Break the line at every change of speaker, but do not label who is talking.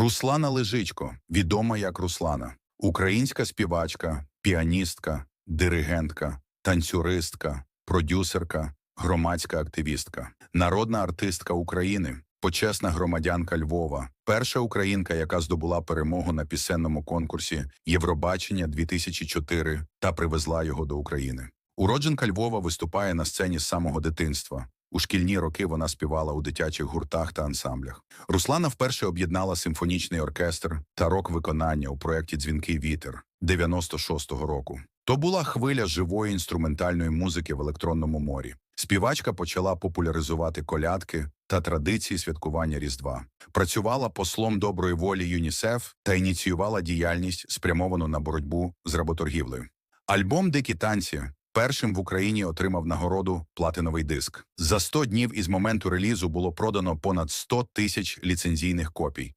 Руслана Лежичко, відома як Руслана, українська співачка, піаністка, диригентка, танцюристка, продюсерка, громадська активістка, народна артистка України, почесна громадянка Львова, перша українка, яка здобула перемогу на пісенному конкурсі Євробачення 2004 та привезла його до України. Уродженка Львова виступає на сцені з самого дитинства. У шкільні роки вона співала у дитячих гуртах та ансамблях. Руслана вперше об'єднала симфонічний оркестр та рок-виконання у проєкті Дзвінкий вітер 96-го року. То була хвиля живої інструментальної музики в електронному морі. Співачка почала популяризувати колядки та традиції святкування Різдва. Працювала послом доброї волі ЮНІСЕФ та ініціювала діяльність, спрямовану на боротьбу з работоргівлею. Альбом Дикі танці першим в Україні отримав нагороду платиновий диск. За 100 днів із моменту релізу було продано понад 100 тисяч ліцензійних копій.